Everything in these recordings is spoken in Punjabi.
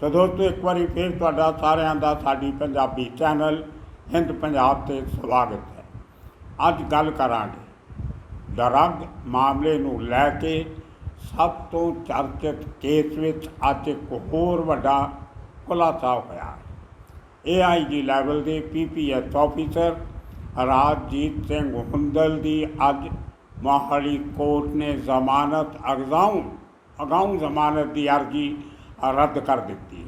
ਤਾਂ ਦੋਸਤੋ ਇੱਕ ਵਾਰੀ ਫਿਰ ਤੁਹਾਡਾ ਸਾਰਿਆਂ ਦਾ ਸਾਡੀ ਪੰਜਾਬੀ ਚੈਨਲ ਹਿੰਦ ਪੰਜਾਬ ਤੇ ਸਵਾਗਤ ਹੈ। ਅੱਜ ਗੱਲ ਕਰਾਂਗੇ ਡਰੱਗ ਮਾਮਲੇ ਨੂੰ ਲੈ ਕੇ ਸਭ ਤੋਂ ਚਰਚਿਤ ਕੇਸ ਵਿੱਚ ਅੱਜ ਇੱਕ ਹੋਰ ਵੱਡਾ ਖੁਲਾਸਾ ਹੋਇਆ ਏਆਈਜੀ ਲੈਵਲ ਦੇ ਪੀਪੀਐਸ ਆਫੀਸਰ ਰਾਜਜੀਤ ਸਿੰਘ ਹੁੰਦਲ ਦੀ ਅੱਜ ਮੋਹਾਲੀ ਕੋਰਟ ਨੇ ਜ਼ਮਾਨਤ ਅਗਜ਼ਾਉਂ ਅਗਾਊਂ ਜ਼ਮਾਨਤ ਦੀ ਅਰਜ਼ੀ ਰੱਦ ਕਰ ਦਿੱਤੀ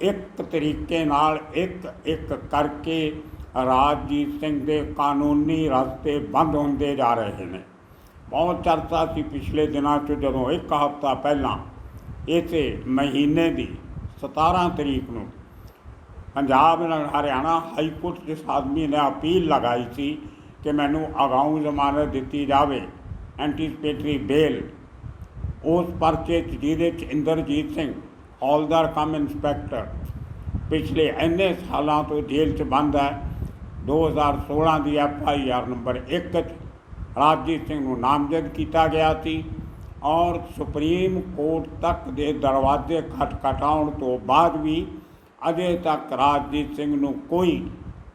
ਇੱਕ ਤਰੀਕੇ ਨਾਲ ਇੱਕ ਇੱਕ ਕਰਕੇ ਰਾਜਜੀਤ ਸਿੰਘ ਦੇ ਕਾਨੂੰਨੀ ਰਸਤੇ ਬੰਦ ਹੁੰਦੇ ਜਾ ਰਹੇ ਨੇ। ਬਹੁਤ ਚਰਚਾ ਸੀ ਪਿਛਲੇ ਦਿਨਾਂ 'ਚ ਜਦੋਂ ਇੱਕ ਹਫ਼ਤਾ ਪਹਿਲਾਂ ਇਸੇ ਮਹੀਨੇ ਦੀ 17 ਤਰੀਕ ਨੂੰ ਪੰਜਾਬ ਨਾਲ ਹਰਿਆਣਾ ਹਾਈ ਕੋਰਟ ਦੇ ਆਦਮੀ ਨੇ ਅਪੀਲ ਲਗਾਈ ਸੀ ਕਿ ਮੈਨੂੰ ਅਗਾਊਂ ਜ਼ਮਾਨਤ ਦਿੱਤੀ ਜਾਵੇ, ਐਂਟੀਸਪੇਟਰੀ ਬੇਲ ਉਸ ਪਰਚੇ 'ਚ ਜਿਹਦੇ 'ਚ ਇੰਦਰਜੀਤ ਸਿੰਘ, ਹੌਲਦਾਰ ਕਮ ਇੰਸਪੈਕਟਰ, ਪਿਛਲੇ ਇੰਨੇ ਸਾਲਾਂ ਤੋਂ ਜੇਲ੍ਹ 'ਚ ਬੰਦ ਹੈ। 2016 ਦੀ ਐਫ ਆਈ ਆਰ ਨੰਬਰ 1 'ਚ ਰਾਜਜੀਤ ਸਿੰਘ ਨੂੰ ਨਾਮਜ਼ਦ ਕੀਤਾ ਗਿਆ ਸੀ ਔਰ ਸੁਪਰੀਮ ਕੋਰਟ ਤੱਕ ਦੇ ਦਰਵਾਜ਼ੇ ਖਟਖਟਾਉਣ ਤੋਂ ਬਾਅਦ ਵੀ ਅਜੇ ਤੱਕ ਰਾਜਜੀਤ ਸਿੰਘ ਨੂੰ ਕੋਈ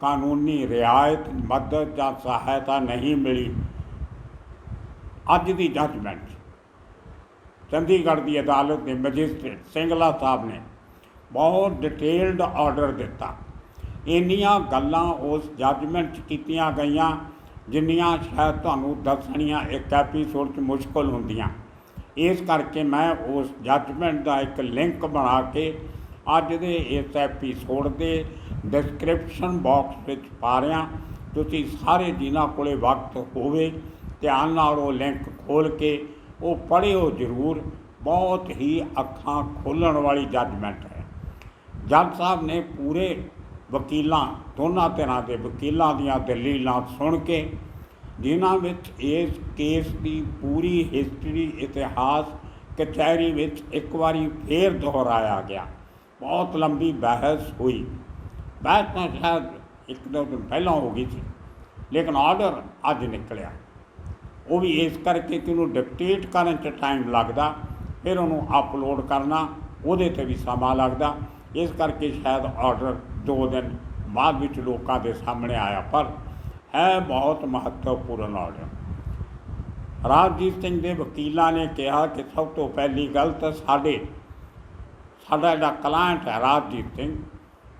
ਕਾਨੂੰਨੀ ਰਿਆਇਤ, ਮਦਦ ਜਾਂ ਸਹਾਇਤਾ ਨਹੀਂ ਮਿਲੀ। ਅੱਜ ਦੀ ਜੱਜਮੈਂਟ ਚੰਡੀਗੜ੍ਹ ਦੀ ਅਦਾਲਤ ਦੇ ਮੈਜਿਸਟ੍ਰੇਟ ਸਿੰਗਲਾ ਸਾਹਿਬ ਨੇ ਬਹੁਤ ਡਿਟੇਲਡ ਆਰਡਰ ਦਿੱਤਾ। ਇੰਨੀਆਂ ਗੱਲਾਂ ਉਸ ਜੱਜਮੈਂਟ 'ਚ ਕੀਤੀਆਂ ਗਈਆਂ, ਜਿੰਨੀਆਂ ਸ਼ਾਇਦ ਤੁਹਾਨੂੰ ਦੱਸਣੀਆਂ ਇੱਕ ਐਪੀਸੋਡ 'ਚ ਮੁਸ਼ਕਲ ਹੁੰਦੀਆਂ। ਇਸ ਕਰਕੇ ਮੈਂ ਉਸ ਜੱਜਮੈਂਟ ਦਾ ਇੱਕ ਲਿੰਕ ਬਣਾ ਕੇ ਅੱਜ ਦੇ ਇਸ ਐਪੀਸੋਡ ਦੇ ਡਿਸਕ੍ਰਿਪਸ਼ਨ ਬਾਕਸ ਵਿੱਚ ਪਾ ਰਿਹਾ। ਤੁਸੀਂ ਸਾਰੇ ਜਿਨ੍ਹਾਂ ਕੋਲੇ ਵਕਤ ਹੋਵੇ, ਧਿਆਨ ਨਾਲ ਉਹ ਲਿੰਕ ਖੋਲ ਕੇ ਉਹ ਪੜ੍ਹਿਓ ਜ਼ਰੂਰ, ਬਹੁਤ ਹੀ ਅੱਖਾਂ ਖੋਲਣ ਵਾਲੀ ਜੱਜਮੈਂਟ ਹੈ। ਜੱਜ ਸਾਹਿਬ ਨੇ ਪੂਰੇ ਵਕੀਲਾਂ, ਦੋਨਾਂ ਤਰ੍ਹਾਂ ਦੇ ਵਕੀਲਾਂ ਦੀਆਂ ਦਲੀਲਾਂ ਸੁਣ ਕੇ, ਜਿਨ੍ਹਾਂ ਵਿੱਚ ਇਸ ਕੇਸ ਦੀ ਪੂਰੀ ਹਿਸਟਰੀ ਇਤਿਹਾਸ, ਕਚਹਿਰੀ ਵਿੱਚ ਇੱਕ ਵਾਰੀ ਫੇਰ ਦੁਹਰਾਇਆ ਗਿਆ। ਬਹੁਤ ਲੰਬੀ ਬਹਿਸ ਹੋਈ। ਬਹਿਸ ਤਾਂ ਸ਼ਾਇਦ ਇੱਕ ਦੋ ਦਿਨ ਪਹਿਲਾਂ ਹੋ ਗਈ ਸੀ, ਲੇਕਿਨ ਆਰਡਰ ਅੱਜ ਨਿਕਲਿਆ। ਉਹ ਵੀ ਇਸ ਕਰਕੇ ਕਿ ਉਹਨੂੰ ਡਿਕਟੇਟ ਕਰਨ 'ਚ ਟਾਈਮ ਲੱਗਦਾ, ਫਿਰ ਉਹਨੂੰ ਅਪਲੋਡ ਕਰਨਾ, ਉਹਦੇ ਤੇ ਵੀ ਸਮਾਂ ਲੱਗਦਾ। ਇਸ ਕਰਕੇ ਸ਼ਾਇਦ ਆਰਡਰ ਦੋ ਦਿਨ ਬਾਅਦ ਵਿੱਚ ਲੋਕਾਂ ਦੇ ਸਾਹਮਣੇ ਆਇਆ, ਪਰ ਹੈ ਬਹੁਤ ਮਹੱਤਵਪੂਰਨ ਆਰਡਰ ਰਾਜਜੀਤ ਸਿੰਘ ਦੇ ਵਕੀਲਾਂ ਨੇ ਕਿਹਾ ਕਿ ਸਭ ਤੋਂ ਪਹਿਲੀ ਗੱਲ ਤਾਂ ਸਾਡੇ, ਸਾਡਾ ਜਿਹੜਾ ਕਲਾਇੰਟ ਹੈ ਰਾਜਜੀਤ ਸਿੰਘ,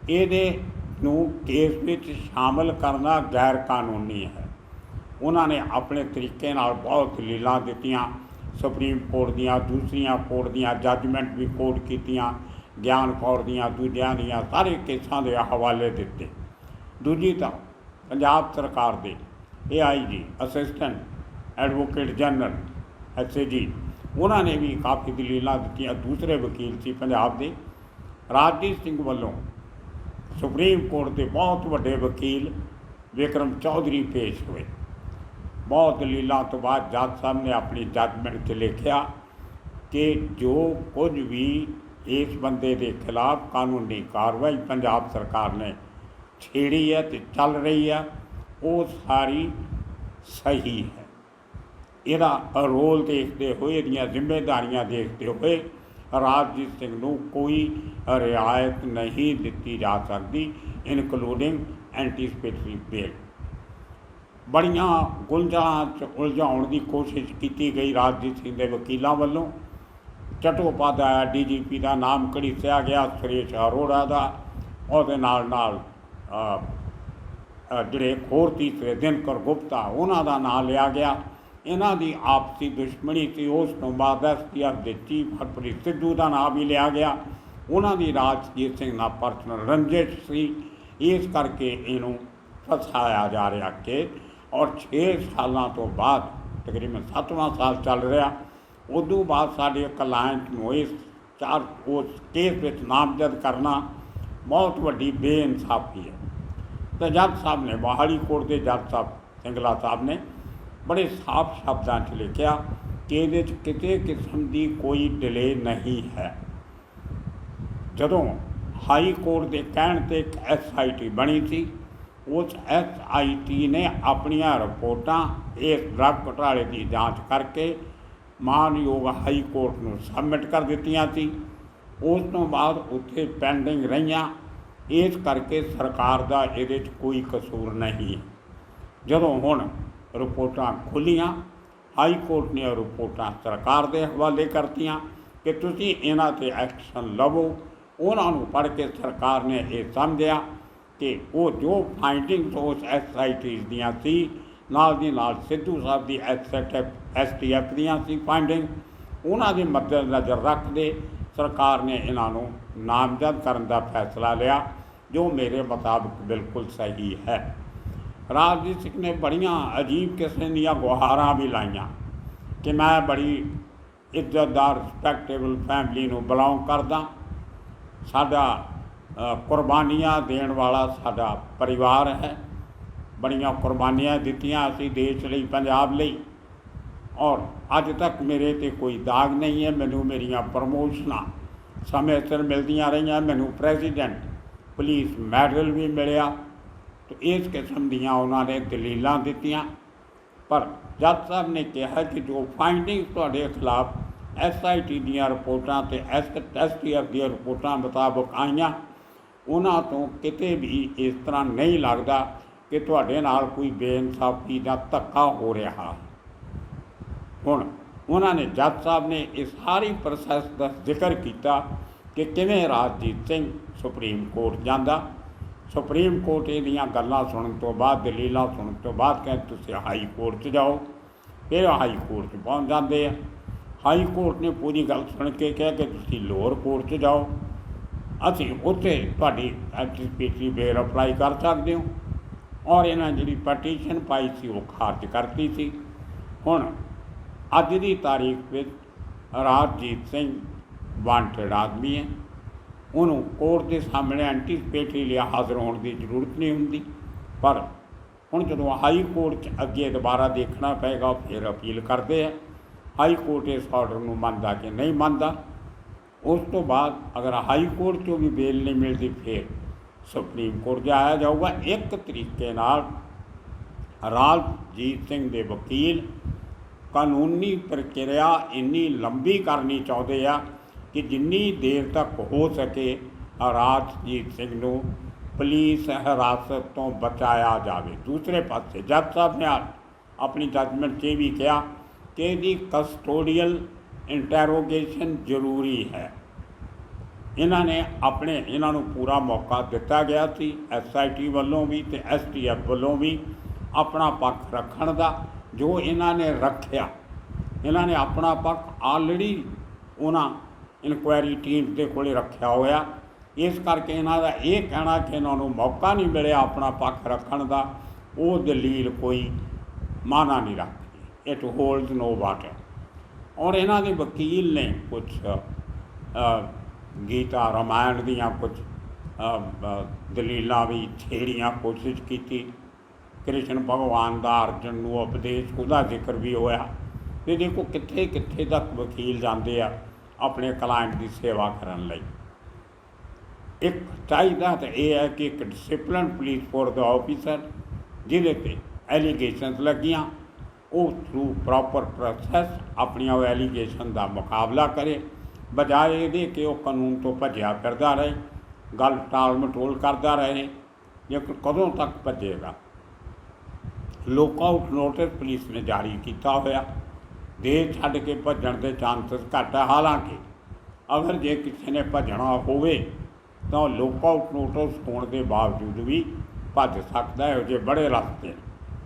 ਇਹਦੇ ਨੂੰ ਕੇਸ ਵਿੱਚ ਸ਼ਾਮਲ ਕਰਨਾ ਗੈਰ ਕਾਨੂੰਨੀ ਹੈ। ਉਹਨਾਂ ਨੇ ਆਪਣੇ ਤਰੀਕੇ ਨਾਲ ਬਹੁਤ ਦਲੀਲਾਂ ਦਿੱਤੀਆਂ। ਸੁਪਰੀਮ ਕੋਰਟ ਦੀਆਂ, ਦੂਸਰੀਆਂ ਕੋਰਟ ਦੀਆਂ ਜੱਜਮੈਂਟ ਵੀ ਕੋਰਟ ਕੀਤੀਆਂ। ਗਿਆਨ ਕੌਰ ਦੀਆਂ, ਦੂਜਿਆਂ ਦੀਆਂ, ਸਾਰੇ ਕੇਸਾਂ ਦੇ ਹਵਾਲੇ ਦਿੱਤੇ। ਦੂਜੀ ਤਾਂ ਪੰਜਾਬ ਸਰਕਾਰ ਦੇ AIG assistant advocate general SAG ਉਹਨਾਂ ਨੇ ਵੀ ਕਾਫੀ ਦਲੀਲਾਂ ਦਿੱਤੀਆਂ। ਦੂਸਰੇ ਵਕੀਲ ਸੀ ਪੰਜਾਬ ਦੇ। ਰਾਜਜੀਤ ਸਿੰਘ ਵੱਲੋਂ ਸੁਪਰੀਮ ਕੋਰਟ ਦੇ ਬਹੁਤ ਵੱਡੇ ਵਕੀਲ ਵਿਕਰਮ ਚੌਧਰੀ ਪੇਸ਼ ਹੋਏ। ਬਹੁਤ ਦਲੀਲਾਂ ਤੋਂ ਬਾਅਦ ਜੱਜ ਸਾਹਿਬ ਨੇ ਆਪਣੀ ਜੱਜਮੈਂਟ 'ਚ ਲਿਖਿਆ ਕਿ ਜੋ ਕੁਝ ਵੀ ਇਸ ਬੰਦੇ ਦੇ ਖਿਲਾਫ ਕਾਨੂੰਨੀ ਕਾਰਵਾਈ ਪੰਜਾਬ ਸਰਕਾਰ ਨੇ ਛੇੜੀ ਹੈ ਤੇ ਚੱਲ ਰਹੀ ਹੈ, ਉਹ ਸਾਰੀ ਸਹੀ ਹੈ। ਇਹਦਾ ਰੋਲ ਦੇਖਦੇ ਹੋਏ, ਇਹਦੀਆਂ ਜ਼ਿੰਮੇਵਾਰੀਆਂ ਦੇਖਦੇ ਹੋਏ ਰਾਜਜੀਤ ਸਿੰਘ ਨੂੰ ਕੋਈ ਰਿਆਇਤ ਨਹੀਂ ਦਿੱਤੀ ਜਾ ਸਕਦੀ ਇਨਕਲੂਡਿੰਗ ਐਂਟੀਸਪੇਟਰੀ ਬੇਲ ਬੜੀਆਂ ਗੁੰਝਲਾਂ 'ਚ ਉਲਝਾਉਣ ਦੀ ਕੋਸ਼ਿਸ਼ ਕੀਤੀ ਗਈ ਰਾਜਜੀਤ ਸਿੰਘ ਦੇ ਵਕੀਲਾਂ ਵੱਲੋਂ। ਚਟੋਪਾਧਿਆਇਆ ਡੀਜੀਪੀ ਦਾ ਨਾਮ ਘੜੀਸਿਆ ਗਿਆ ਸੁਰੇਸ਼ ਅਰੋੜਾ ਦਾ। ਉਹਦੇ ਨਾਲ ਨਾਲ ਅ, ਅ, ਜਿਹੜੇ ਹੋਰ ਤੀਸਰੇ ਦਿਨਕਰ ਗੁਪਤਾ ਉਹਨਾਂ ਦਾ ਨਾਮ ਲਿਆ ਗਿਆ। ਇਹਨਾਂ ਦੀ ਆਪਸੀ ਦੁਸ਼ਮਣੀ ਸੀ ਉਸ ਤੋਂ ਬਾਅਦ ਐਸਟੀਐਫ ਦੇ ਚੀਫ ਹਰਪ੍ਰੀਤ ਸਿੱਧੂ ਦਾ ਨਾਮ ਵੀ ਲਿਆ ਗਿਆ। ਉਹਨਾਂ ਦੀ ਰਾਜਜੀਤ ਸਿੰਘ ਨਾਲ ਪਰਸਨਲ ਰੰਜਿਸ਼ ਸੀ। ਇਸ ਕਰਕੇ ਇਹਨੂੰ ਫਸਾਇਆ ਜਾ ਰਿਹਾ ਕਿ ਔਰ 6 ਸਾਲਾਂ ਤੋਂ ਬਾਅਦ ਤਕਰੀਬਨ 7ਵਾਂ ਸਾਲ ਚੱਲ ਰਿਹਾ। ਉਦੋਂ ਬਾਅਦ ਸਾਡੇ ਕਲਾਇੰਟ ਨੂੰ ਇਸ ਚਾਰ, ਉਸ ਕੇਸ ਵਿੱਚ ਨਾਮਜ਼ਦ ਕਰਨਾ ਬਹੁਤ ਵੱਡੀ ਬੇਇਨਸਾਫੀ ਹੈ ਤਾਂ ਜੱਜ ਸਾਹਿਬ ਨੇ, ਮੋਹਾਲੀ ਕੋਰਟ ਦੇ ਜੱਜ ਸਾਹਿਬ, ਸਿੰਗਲਾ ਸਾਹਿਬ ਨੇ ਬੜੇ ਸਾਫ਼ ਸ਼ਬਦਾਂ 'ਚ ਲਿਖਿਆ ਕਿ ਇਹਦੇ 'ਚ ਕਿਤੇ ਕਿਸਮ ਦੀ ਕੋਈ ਡਿਲੇ ਨਹੀਂ ਹੈ। ਜਦੋਂ ਹਾਈ ਕੋਰਟ ਦੇ ਕਹਿਣ ਤੇ ਇੱਕ ਐਸਆਈਟੀ ਬਣੀ ਸੀ ਉਸ ਐਸਆਈਟੀ ਨੇ ਆਪਣੀਆਂ ਰਿਪੋਰਟਾਂ ਇਸ ਡਰੱਗ ਘਟਾਲੇ ਦੀ ਜਾਂਚ ਕਰਕੇ ਮਾਨਯੋਗ ਹਾਈ ਕੋਰਟ ਨੂੰ ਸਬਮਿਟ ਕਰ ਦਿੱਤੀਆਂ ਸੀ। ਉਸ ਤੋਂ ਬਾਅਦ ਉੱਥੇ ਪੈਂਡਿੰਗ ਰਹੀਆਂ। ਇਸ ਕਰਕੇ ਸਰਕਾਰ ਦਾ ਇਹਦੇ 'ਚ ਕੋਈ ਕਸੂਰ ਨਹੀਂ। ਜਦੋਂ ਹੁਣ ਰਿਪੋਰਟਾਂ ਖੁੱਲੀਆਂ, ਹਾਈ ਕੋਰਟ ਨੇ ਰਿਪੋਰਟਾਂ ਸਰਕਾਰ ਦੇ ਹਵਾਲੇ ਕਰਤੀਆਂ ਕਿ ਤੁਸੀਂ ਇਹਨਾਂ ਤੇ ਐਕਸ਼ਨ ਲਵੋ। ਉਹਨਾਂ ਨੂੰ ਪੜ੍ਹ ਕੇ ਸਰਕਾਰ ਨੇ ਇਹ ਸਮਝਿਆ ਕਿ ਉਹ ਜੋ ਫਾਈਂਡਿੰਗਸ ਉਸ ਐਸਆਈਟੀਜ਼ ਦੀਆਂ ਸੀ, ਨਾਲ ਦੀ ਨਾਲ ਸਿੱਧੂ ਸਾਹਿਬ ਦੀ ਐਸਐਟਐਫ ਐਸਟੀਐਫ ਦੀਆਂ ਸੀ ਫਾਈਂਡਿੰਗ ਉਹਨਾਂ ਦੇ ਮੱਦੇਨਜ਼ਰ ਰੱਖਦੇ ਸਰਕਾਰ ਨੇ ਇਹਨਾਂ ਨੂੰ ਨਾਮਜ਼ਦ ਕਰਨ ਦਾ ਫੈਸਲਾ ਲਿਆ, ਜੋ ਮੇਰੇ ਮੁਤਾਬਕ ਬਿਲਕੁਲ ਸਹੀ ਹੈ। ਰਾਜਜੀਤ ਸਿੰਘ ਨੇ ਬੜੀਆਂ ਅਜੀਬ ਕਿਸਮ ਦੀਆਂ ਗੁਹਾਰਾਂ ਵੀ ਲਾਈਆਂ ਕਿ ਮੈਂ ਬੜੀ ਇੱਜ਼ਤਦਾਰ ਰਿਸਪੈਕਟੇਬਲ ਫੈਮਿਲੀ ਨੂੰ ਬਿਲੋਂਗ ਕਰਦਾ, ਸਾਡਾ ਕੁਰਬਾਨੀਆਂ ਦੇਣ ਵਾਲਾ ਸਾਡਾ ਪਰਿਵਾਰ ਹੈ। ਬੜੀਆਂ ਕੁਰਬਾਨੀਆਂ ਦਿੱਤੀਆਂ ਅਸੀਂ ਦੇਸ਼ ਲਈ, ਪੰਜਾਬ ਲਈ। ਔਰ ਅੱਜ ਤੱਕ ਮੇਰੇ ਤੇ ਕੋਈ ਦਾਗ ਨਹੀਂ ਹੈ। ਮੈਨੂੰ ਮੇਰੀਆਂ ਪ੍ਰਮੋਸ਼ਨਾਂ ਸਮੇਂ ਸਿਰ ਮਿਲਦੀਆਂ ਰਹੀਆਂ। ਮੈਨੂੰ ਪ੍ਰੈਜ਼ੀਡੈਂਟ, ਪੁਲਿਸ ਮੈਡਲ ਵੀ ਮਿਲਿਆ। ਤੇ ਇਸ ਕਿਸਮ ਦੀਆਂ ਉਹਨਾਂ ਨੇ ਦਲੀਲਾਂ ਦਿੱਤੀਆਂ। ਪਰ ਜੱਜ ਸਾਹਿਬ ਨੇ ਕਿਹਾ ਕਿ ਜੋ ਫਾਈਂਡਿੰਗ ਤੁਹਾਡੇ ਖਿਲਾਫ ਐਸਆਈਟੀ ਦੀਆਂ ਰਿਪੋਰਟਾਂ ਤੇ ਐਸਟੀਐਫ ਦੀਆਂ ਰਿਪੋਰਟਾਂ ਮੁਤਾਬਕ ਆਈਆਂ ਉਹਨਾਂ ਤੋਂ ਕਿਤੇ ਵੀ ਇਸ ਤਰ੍ਹਾਂ ਨਹੀਂ ਲੱਗਦਾ ਕਿ ਤੁਹਾਡੇ ਨਾਲ ਕੋਈ ਬੇਇਨਸਾਫੀ ਦਾ ਧੱਕਾ ਹੋ ਰਿਹਾ। ਹੁਣ ਉਹਨਾਂ ਨੇ ਜੱਜ ਸਾਹਿਬ ਨੇ ਇਸ ਸਾਰੀ ਪ੍ਰੋਸੈਸ ਦਾ ਜ਼ਿਕਰ ਕੀਤਾ ਕਿ ਕਿਵੇਂ ਰਾਜਜੀਤ ਸਿੰਘ ਸੁਪਰੀਮ ਕੋਰਟ ਜਾਂਦਾ। ਸੁਪਰੀਮ ਕੋਰਟ ਇਹਦੀਆਂ ਗੱਲਾਂ ਸੁਣਨ ਤੋਂ ਬਾਅਦ, ਦਲੀਲਾਂ ਸੁਣਨ ਤੋਂ ਬਾਅਦ ਕਹਿੰਦੇ, ਤੁਸੀਂ ਹਾਈ ਕੋਰਟ 'ਚ ਜਾਓ। ਫਿਰ ਹਾਈ ਕੋਰਟ 'ਚ ਪਹੁੰਚ ਜਾਂਦੇ ਆ। ਹਾਈ ਕੋਰਟ ਨੇ ਪੂਰੀ ਗੱਲ ਸੁਣ ਕੇ ਕਿਹਾ ਕਿ ਤੁਸੀਂ ਲੋਅਰ ਕੋਰਟ 'ਚ ਜਾਓ। ਅਸੀਂ ਉੱਥੇ ਤੁਹਾਡੀ ਐਂਟੀਸਪੇਟਰੀ ਬੇਲ ਅਪਲਾਈ ਕਰ ਸਕਦੇ ਹੋ। ਔਰ ਇਹਨਾਂ ਜਿਹੜੀ ਪਟੀਸ਼ਨ ਪਾਈ ਸੀ, ਉਹ ਖਾਰਜ ਕਰਤੀ ਸੀ। ਹੁਣ ਅੱਜ ਦੀ ਤਾਰੀਖ ਵਿੱਚ ਰਾਜਜੀਤ ਸਿੰਘ ਵਾਂਟਡ ਆਦਮੀ ਹੈ। ਉਹਨੂੰ ਕੋਰਟ ਦੇ ਸਾਹਮਣੇ ਐਂਟੀਸਪੇਟਰੀ ਲਈ ਹਾਜ਼ਰ ਹੋਣ ਦੀ ਜ਼ਰੂਰਤ ਨਹੀਂ ਹੁੰਦੀ। ਪਰ ਹੁਣ ਜਦੋਂ ਹਾਈ ਕੋਰਟ 'ਚ ਅੱਗੇ ਦੁਬਾਰਾ ਦੇਖਣਾ ਪਏਗਾ ਫਿਰ ਅਪੀਲ ਕਰਦੇ ਆ। ਹਾਈ ਕੋਰਟ ਇਸ ਆਰਡਰ ਨੂੰ ਮੰਨਦਾ ਕਿ ਨਹੀਂ ਮੰਨਦਾ। ਉਸ ਤੋਂ ਬਾਅਦ ਅਗਰ ਹਾਈ ਕੋਰਟ 'ਚੋਂ ਵੀ ਬੇਲ ਨਹੀਂ ਮਿਲਦੀ, ਫਿਰ ਸੁਪਰੀਮ ਕੋਰਟ ਜਾਇਆ ਜਾਊਗਾ। ਇੱਕ ਤਰੀਕੇ ਨਾਲ ਰਾਜਜੀਤ ਸਿੰਘ ਦੇ ਵਕੀਲ ਕਾਨੂੰਨੀ ਪ੍ਰਕਿਰਿਆ ਇੰਨੀ ਲੰਬੀ ਕਰਨੀ ਚਾਹੁੰਦੇ ਆ ਕਿ ਜਿੰਨੀ ਦੇਰ ਤੱਕ ਹੋ ਸਕੇ ਰਾਜਜੀਤ ਸਿੰਘ ਨੂੰ ਪੁਲਿਸ ਹਿਰਾਸਤ ਤੋਂ ਬਚਾਇਆ ਜਾਵੇ। ਦੂਸਰੇ ਪਾਸੇ ਜੱਜ ਸਾਹਿਬ ਨੇ ਆਪਣੀ ਜੱਜਮੈਂਟ 'ਚ ਇਹ ਵੀ ਕਿਹਾ ਕਿ ਇਹਦੀ ਕਸਟੋਡੀਅਲ ਇੰਟਰੋਗੇਸ਼ਨ ਜ਼ਰੂਰੀ ਹੈ। ਇਹਨਾਂ ਨੇ ਆਪਣੇ, ਇਹਨਾਂ ਨੂੰ ਪੂਰਾ ਮੌਕਾ ਦਿੱਤਾ ਗਿਆ ਸੀ ਐਸਆਈਟੀ ਵੱਲੋਂ ਵੀ ਤੇ ਐਸਟੀਐਫ ਵੱਲੋਂ ਵੀ ਆਪਣਾ ਪੱਖ ਰੱਖਣ ਦਾ, ਜੋ ਇਹਨਾਂ ਨੇ ਰੱਖਿਆ। ਇਹਨਾਂ ਨੇ ਆਪਣਾ ਪੱਖ ਆਲਰੇਡੀ ਉਹਨਾਂ ਇਨਕੁਆਇਰੀ ਟੀਮ ਦੇ ਕੋਲੇ ਰੱਖਿਆ ਹੋਇਆ। ਇਸ ਕਰਕੇ ਇਹਨਾਂ ਦਾ ਇਹ ਕਹਿਣਾ ਕਿ ਇਹਨਾਂ ਨੂੰ ਮੌਕਾ ਨਹੀਂ ਮਿਲਿਆ ਆਪਣਾ ਪੱਖ ਰੱਖਣ ਦਾ, ਉਹ ਦਲੀਲ ਕੋਈ ਮਾਨਾ ਨਹੀਂ ਰੱਖਦੀ। ਇਟ ਹੋਲਡਸ ਨੋ ਵਾਟਰ ਔਰ ਇਹਨਾਂ ਦੇ ਵਕੀਲ ਨੇ ਕੁਝ ਗੀਤਾ ਰਾਮਾਇਣ ਦੀਆਂ ਕੁਝ ਦਲੀਲਾਂ ਵੀ ਛੇੜੀਆਂ ਕੋਸ਼ਿਸ਼ ਕੀਤੀ। ਕ੍ਰਿਸ਼ਨ ਭਗਵਾਨ ਦਾ ਅਰਜਨ ਨੂੰ ਉਪਦੇਸ਼ ਉਹਦਾ ਜ਼ਿਕਰ ਵੀ ਹੋਇਆ। ਤੇ ਦੇਖੋ ਕਿੱਥੇ ਕਿੱਥੇ ਤੱਕ ਵਕੀਲ ਜਾਂਦੇ ਆ ਆਪਣੇ ਕਲਾਇੰਟ ਦੀ ਸੇਵਾ ਕਰਨ ਲਈ। ਇੱਕ ਚਾਹੀਦਾ ਤਾਂ ਇਹ ਹੈ ਕਿ ਇੱਕ ਡਿਸਪਲਿਨ ਪੁਲਿਸ ਫੋਰਸ ਦਾ ਆਫੀਸਰ ਜਿਹਦੇ ਤੇ ਐਲੀਗੇਸ਼ਨਸ ਲੱਗੀਆਂ ਉਹ ਥਰੂ ਪ੍ਰੋਪਰ ਪ੍ਰੋਸੈਸ ਆਪਣੀਆਂ ਉਹ ਐਲੀਗੇਸ਼ਨ ਦਾ ਮੁਕਾਬਲਾ ਕਰੇ, ਬਜਾਏ ਇਹਦੇ ਕਿ ਉਹ ਕਾਨੂੰਨ ਤੋਂ ਭੱਜਿਆ ਫਿਰਦਾ ਰਹੇ, ਗੱਲ ਟਾਲ ਮਟੋਲ ਕਰਦਾ ਰਹੇ ਲੇਕਿਨ ਕਦੋਂ ਤੱਕ ਭੱਜੇਗਾ। ਲੋਕਆਊਟ ਨੋਟਿਸ ਪੁਲਿਸ ਨੇ ਜਾਰੀ ਕੀਤਾ ਹੋਇਆ ਦੇਸ਼ ਛੱਡ ਕੇ ਭੱਜਣ ਦੇ ਚਾਂਸਸ ਘੱਟ ਹੈ ਹਾਲਾਂਕਿ ਅਗਰ ਜੇ ਕਿਸੇ ਨੇ ਭੱਜਣਾ ਹੋਵੇ, ਤਾਂ ਲੋਕਆਊਟ ਨੋਟਿਸ ਹੋਣ ਦੇ ਬਾਵਜੂਦ ਵੀ ਭੱਜ ਸਕਦਾ ਹੈ ਜੇ ਬੜੇ ਰਸਤੇ,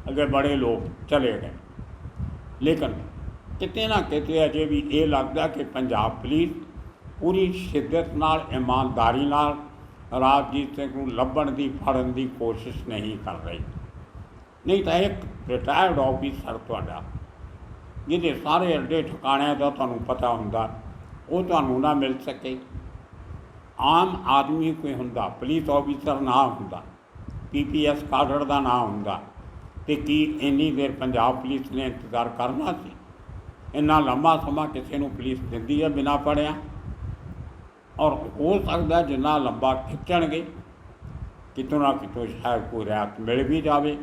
ਅੱਗੇ ਬੜੇ ਲੋਕ ਚਲੇ ਗਏ। ਲੇਕਿਨ ਕਿਤੇ ਨਾ ਕਿਤੇ ਅਜੇ ਵੀ ਇਹ ਲੱਗਦਾ ਕਿ ਪੰਜਾਬ ਪੁਲਿਸ ਪੂਰੀ ਸ਼ਿੱਦਤ ਨਾਲ, ਇਮਾਨਦਾਰੀ ਨਾਲ ਰਾਜਜੀਤ ਸਿੰਘ ਨੂੰ ਲੱਭਣ ਦੀ, ਫੜਨ ਦੀ ਕੋਸ਼ਿਸ਼ ਨਹੀਂ ਕਰ ਰਹੀ। ਨਹੀਂ ਤਾਂ ਇੱਕ ਰਿਟਾਇਰਡ ਆਫੀਸਰ ਤੁਹਾਡਾ, ਜਿਹਦੇ ਸਾਰੇ ਅੱਡੇ ਠਿਕਾਣਿਆਂ ਦਾ ਤੁਹਾਨੂੰ ਪਤਾ ਹੁੰਦਾ, ਉਹ ਤੁਹਾਨੂੰ ਨਾ ਮਿਲ ਸਕੇ। ਆਮ ਆਦਮੀ ਕੋਈ ਹੁੰਦਾ, ਪੁਲਿਸ ਆਫੀਸਰ ਨਾ ਹੁੰਦਾ ਪੀਪੀਐਸ ਕਾਡਰ ਦਾ ਨਾ ਹੁੰਦਾ। ਤੇ ਕੀ ਇੰਨੀ ਦੇਰ ਪੰਜਾਬ ਪੁਲਿਸ ਨੇ ਇੰਤਜ਼ਾਰ ਕਰਨਾ ਸੀ? ਇੰਨਾ ਲੰਮਾ ਸਮਾਂ ਕਿਸੇ ਨੂੰ ਪੁਲਿਸ ਦਿੰਦੀ ਹੈ ਬਿਨਾ ਪੜਿਆ? ਔਰ ਹੋ ਸਕਦਾ ਜਿੰਨਾ ਲੰਬਾ ਖਿੱਚਣਗੇ, ਕਿਤੋਂ ਨਾ ਕਿਤੋਂ ਸ਼ਾਇਦ ਕੋਈ ਰਾਤ ਮਿਲ ਵੀ ਜਾਵੇ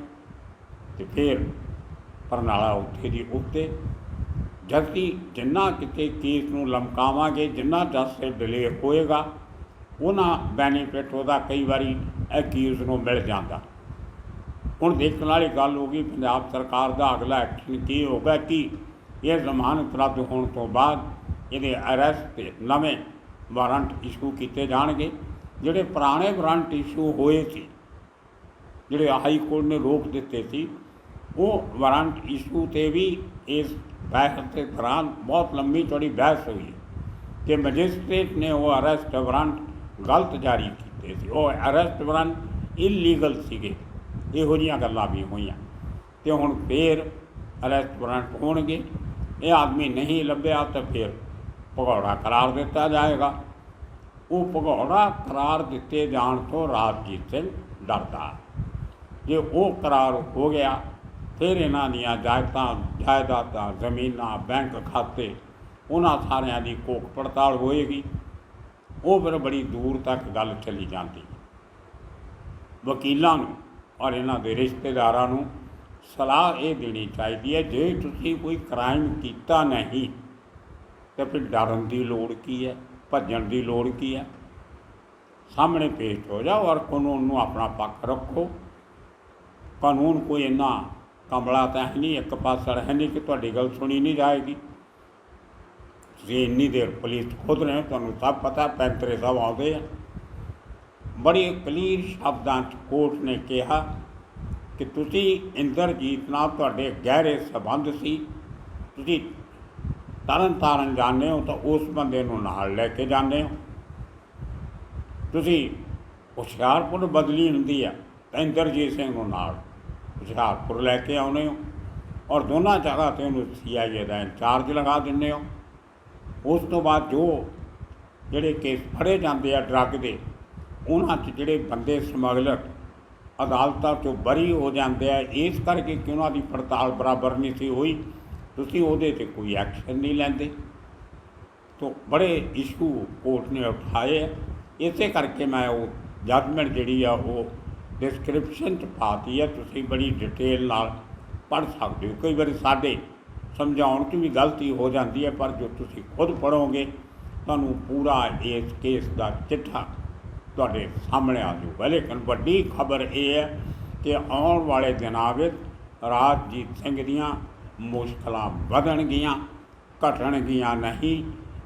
ਤੇ ਫਿਰ ਪਰਨਾਲਾ ਉੱਥੇ ਦੀ ਉੱਤੇ। ਜਦਕਿ ਜਿੰਨਾ ਕਿਤੇ ਕੇਸ ਨੂੰ ਲਮਕਾਵਾਂਗੇ, ਜਿੰਨਾ ਜਸਟਿਸ ਡਿਲੇ ਹੋਏਗਾ, ਉਹਨਾਂ ਬੈਨੀਫਿਟ ਉਹਦਾ ਕਈ ਵਾਰੀ ਐਕਿਊਜ਼ ਨੂੰ ਮਿਲ ਜਾਂਦਾ। ਹੁਣ ਦੇਖਣ ਵਾਲੀ ਗੱਲ ਹੋ ਗਈ ਪੰਜਾਬ ਸਰਕਾਰ ਦਾ ਅਗਲਾ ਐਕਸ਼ਨ ਕੀ ਹੋਗਾ ਕਿ ਇਹ ਜ਼ਮਾਨਤ ਰੱਦ ਹੋਣ ਤੋਂ ਬਾਅਦ ਇਹਦੇ ਅਰੈਸਟ ਤੇ ਨਵੇਂ ਵਾਰੰਟ ਇਸ਼ੂ ਕੀਤੇ ਜਾਣਗੇ ਜਿਹੜੇ ਪੁਰਾਣੇ ਵਾਰੰਟ ਇਸ਼ੂ ਹੋਏ ਸੀ ਜਿਹੜੇ ਹਾਈ ਕੋਰਟ ਨੇ ਰੋਕ ਦਿੱਤੇ ਸੀ ਉਹ ਵਾਰੰਟ ਇਸ਼ੂ ਤੇ ਵੀ ਇਸ ਬਹਿਸ ਦੇ ਦੌਰਾਨ ਬਹੁਤ ਲੰਮੀ ਚੌੜੀ ਬਹਿਸ ਹੋਈ ਕਿ ਮੈਜਿਸਟ੍ਰੇਟ ਨੇ ਉਹ ਅਰੈਸਟ ਵਾਰੰਟ ਗਲਤ ਜਾਰੀ ਕੀਤੇ ਸੀ ਉਹ ਅਰੈਸਟ ਵਾਰੰਟ ਇਲੀਗਲ ਸੀਗੇ ਇਹੋ ਜਿਹੀਆਂ ਗੱਲਾਂ ਵੀ ਹੋਈਆਂ। ਤੇ ਹੁਣ ਫੇਰ ਅਰੈਸਟ ਵਾਰੰਟ ਹੋਣਗੇ। ਇਹ ਆਦਮੀ ਨਹੀਂ ਲੱਭਿਆ ਤਾਂ ਫਿਰ ਭਗੌੜਾ ਕਰਾਰ ਦਿੱਤਾ ਜਾਏਗਾ। ਉਹ ਭਗੌੜਾ ਕਰਾਰ ਦਿੱਤੇ ਜਾਣ ਤੋਂ ਰਾਜਜੀਤ ਸਿੰਘ ਡਰਦਾ। ਜੇ ਉਹ ਕਰਾਰ ਹੋ ਗਿਆ, ਫਿਰ ਇਹਨਾਂ ਦੀਆਂ ਜਾਇਦਾਦਾਂ ਜਾਇਦਾਦਾਂ, ਜ਼ਮੀਨਾਂ, ਬੈਂਕ ਖਾਤੇ, ਉਹਨਾਂ ਸਾਰਿਆਂ ਦੀ ਕੋਖ ਪੜਤਾਲ ਹੋਏਗੀ। ਉਹ ਫਿਰ ਬੜੀ ਦੂਰ ਤੱਕ ਗੱਲ ਚਲੀ ਜਾਂਦੀ। ਵਕੀਲਾਂ ਨੂੰ ਔਰ ਇਹਨਾਂ ਦੇ ਰਿਸ਼ਤੇਦਾਰਾਂ ਨੂੰ ਸਲਾਹ ਇਹ ਦੇਣੀ ਚਾਹੀਦੀ ਹੈ ਜੇ ਤੁਸੀਂ ਕੋਈ ਕ੍ਰਾਈਮ ਕੀਤਾ ਨਹੀਂ ਤਾਂ ਫਿਰ ਡਰਨ ਦੀ ਲੋੜ ਕੀ ਹੈ ਭੱਜਣ ਦੀ ਲੋੜ ਕੀ ਹੈ? ਸਾਹਮਣੇ ਪੇਸ਼ ਹੋ ਜਾਓ ਔਰ ਕਾਨੂੰਨ ਨੂੰ ਆਪਣਾ ਪੱਖ ਰੱਖੋ। ਕਾਨੂੰਨ ਕੋਈ ਇੰਨਾ ਕਮਲਾ ਤਾਂ ਹੈ ਨਹੀਂ ਇੱਕ ਪਾਸੜ ਹੈ ਨਹੀਂ ਕਿ ਤੁਹਾਡੀ ਗੱਲ ਸੁਣੀ ਨਹੀਂ ਜਾਏਗੀ। ਤੁਸੀਂ ਇੰਨੀ ਦੇਰ ਪੁਲਿਸ ਖੁਦ ਰਹੇ ਹੋ, ਤੁਹਾਨੂੰ ਸਭ ਪਤਾ ਪੈਂਤਰੇ ਸਭ ਆਉਂਦੇ ਆ। ਬੜੀ ਕਲੀਰ ਸ਼ਬਦਾਂ 'ਚ ਕੋਰਟ ਨੇ ਕਿਹਾ ਕਿ ਤੁਸੀਂ ਇੰਦਰਜੀਤ ਨਾਲ ਤੁਹਾਡੇ ਗਹਿਰੇ ਸਬੰਧ ਸੀ। ਤੁਸੀਂ ਤਰਨ ਤਾਰਨ ਜਾਂਦੇ ਹੋ ਤਾਂ ਉਸ ਬੰਦੇ ਨੂੰ ਨਾਲ ਲੈ ਕੇ ਜਾਂਦੇ ਹੋ। ਤੁਸੀਂ ਹੁਸ਼ਿਆਰਪੁਰ ਬਦਲੀ ਹੁੰਦੀ ਆ ਤਾਂ ਇੰਦਰਜੀਤ ਸਿੰਘ ਨੂੰ ਨਾਲ ਹੁਸ਼ਿਆਰਪੁਰ ਲੈ ਕੇ ਆਉਨੇ ਹੋ ਔਰ ਦੋਨਾਂ ਜਗ੍ਹਾ ਤੇ ਉਹਨੂੰ ਸੀਆਈਏ ਦਾ ਇੰਚਾਰਜ ਲਗਾ ਦਿੰਦੇ ਹੋ। ਉਸ ਤੋਂ ਬਾਅਦ ਜੋ ਜਿਹੜੇ ਕੇਸ ਫੜੇ ਜਾਂਦੇ ਆ ਡਰੱਗ ਦੇ ਉਹਨਾਂ 'ਚ ਜਿਹੜੇ ਬੰਦੇ ਸਮਗਲਰ ਅਦਾਲਤਾਂ 'ਚੋਂ ਬਰੀ ਹੋ ਜਾਂਦੇ ਆ, ਇਸ ਕਰਕੇ ਕਿ ਉਹਨਾਂ ਦੀ ਪੜਤਾਲ ਬਰਾਬਰ ਨਹੀਂ ਸੀ ਹੋਈ। ਤੁਸੀਂ ਉਹਦੇ ਤੇ ਕੋਈ ਐਕਸ਼ਨ ਨਹੀਂ ਲੈਂਦੇ। ਤੋ ਬੜੇ ਇਸ਼ੂ ਕੋਰਟ ਨੇ ਉਠਾਏ ਹੈ ਇਸੇ ਕਰਕੇ ਮੈਂ ਉਹ ਜੱਜਮੈਂਟ ਜਿਹੜੀ ਆ, ਉਹ ਡਿਸਕ੍ਰਿਪਸ਼ਨ ਚ ਪਾਤੀ ਹੈ ਤੁਸੀਂ ਬੜੀ ਡਿਟੇਲ ਨਾਲ ਪੜ੍ਹ ਸਕਦੇ ਹੋ। ਕਈ ਵਾਰੀ ਸਾਡੇ ਸਮਝਾਉਣ 'ਚ ਵੀ ਗਲਤੀ ਹੋ ਜਾਂਦੀ ਹੈ ਪਰ ਜੋ ਤੁਸੀਂ ਖੁਦ ਪੜ੍ਹੋਗੇ, ਤੁਹਾਨੂੰ ਪੂਰਾ ਇਸ ਕੇਸ ਦਾ ਚਿੱਠਾ ਤੁਹਾਡੇ ਸਾਹਮਣੇ ਆ ਜਾਊਗਾ ਲੇਕਿਨ ਵੱਡੀ ਖਬਰ ਇਹ ਹੈ ਕਿ ਆਉਣ ਵਾਲੇ ਦਿਨਾਂ ਵਿੱਚ ਰਾਜਜੀਤ ਸਿੰਘ ਦੀਆਂ ਮੁਸ਼ਕਲਾਂ ਵਧਣਗੀਆਂ, ਘਟਣਗੀਆਂ ਨਹੀਂ।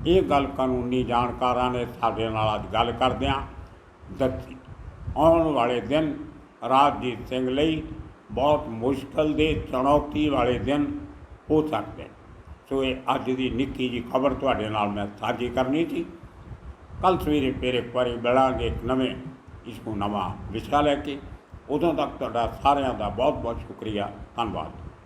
ਇਹ ਗੱਲ ਕਾਨੂੰਨੀ ਜਾਣਕਾਰਾਂ ਨੇ ਸਾਡੇ ਨਾਲ ਅੱਜ ਗੱਲ ਕਰਦਿਆਂ ਦੱਸੀ। ਆਉਣ ਵਾਲੇ ਦਿਨ ਰਾਜਜੀਤ ਸਿੰਘ ਲਈ ਬਹੁਤ ਮੁਸ਼ਕਲ ਦੇ ਚੁਣੌਤੀ ਵਾਲੇ ਦਿਨ ਹੋ ਸਕਦੇ ਸੋ ਇਹ ਅੱਜ ਦੀ ਨਿੱਕੀ ਜੀ ਖਬਰ ਤੁਹਾਡੇ ਨਾਲ ਮੈਂ ਸਾਂਝੀ ਕਰਨੀ ਸੀ। ਕੱਲ ਸਵੇਰੇ ਫੇਰ ਇੱਕ ਵਾਰੀ ਮਿਲਾਂਗੇ ਇੱਕ ਨਵੇਂ ਇਸ ਨੂੰ ਨਵਾਂ ਵਿਸ਼ਾ ਲੈ ਕੇ। ਉਦੋਂ ਤੱਕ ਤੁਹਾਡਾ ਸਾਰਿਆਂ ਦਾ ਬਹੁਤ ਬਹੁਤ ਸ਼ੁਕਰੀਆ। ਧੰਨਵਾਦ।